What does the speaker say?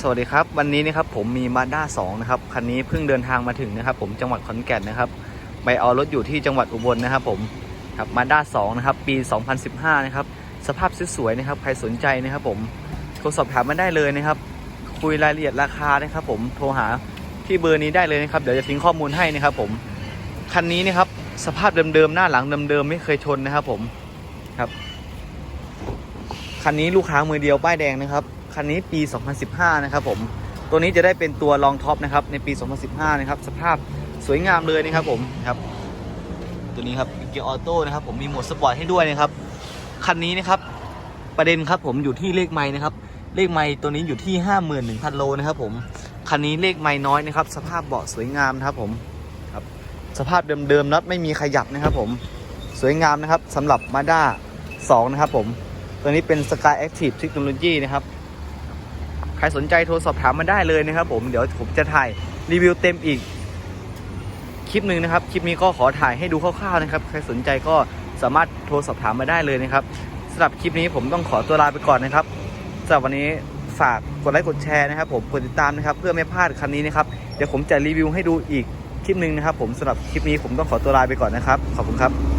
สวัสดีครับ วันนี้นะครับผมมีมาด้า2นะครับคันนี้เพิ่งเดินทางมาถึงนะครับ ผมจังหวัดขอนแก่นนะครับไปเอารถอยู่ที่จังหวัดอุบลนะครับ ผมครับมาด้า2นะครับปี 2015 นะครับ สภาพสวยๆนะครับ ใครสนใจนะครับ ผมโทรสอบถามมาได้เลยนะครับ คุยรายละเอียดราคานะครับ ผมโทรหาที่เบอร์นี้ได้เลยนะครับเดี๋ยวจะทิ้งข้อมูลให้นะครับ ผมคันนี้นะครับสภาพเดิมๆหน้าหลังเดิมๆไม่เคยชนนะครับ ผมครับคันนี้ลูกค้ามือเดียวป้ายแดงนะครับ คันนี้ปี 2015 นะครับผม ตัวนี้จะได้เป็นตัวรองท็อปนะครับในปี 2015 นะครับ สภาพสวยงามเลยนะครับผมครับ ตัวนี้ครับเกียร์ออโต้นะครับผมมีโหมดสปอร์ตให้ด้วยนะครับ คันนี้นะครับ ประเด็นครับผมอยู่ที่เลขไม้นะครับ เลขไม้ตัวนี้อยู่ที่ 51,000 โลนะครับผม คันนี้เลขไม้น้อยนะครับ สภาพเบาะสวยงามนะครับผมครับ สภาพเดิมๆน็อตไม่มีขยับนะครับผม สวยงามนะครับสำหรับ Mazda 2นะครับผม ตัวนี้เป็น Sky Active Technology นะครับ ใครสนใจโทรสอบถามมาได้เลยนะครับผมเดี๋ยวผมจะถ่ายรีวิวเต็มอีกคลิปหนึ่งนะครับ คลิปนี้ก็ขอถ่ายให้ดูคร่าวๆนะครับ ใครสนใจก็สามารถโทรสอบถามมาได้เลยนะครับสำหรับคลิปนี้ผมต้องขอตัวลาไปก่อนนะครับสำหรับวันนี้ฝากกดไลค์กดแชร์นะครับ ผมกดติดตามนะครับ เพื่อไม่พลาดคันนี้นะครับเดี๋ยวผมจะรีวิวให้ดูอีกคลิปหนึ่งนะครับ ผมสำหรับคลิปนี้ผมต้องขอตัวลาไปก่อนนะครับ ขอบคุณครับ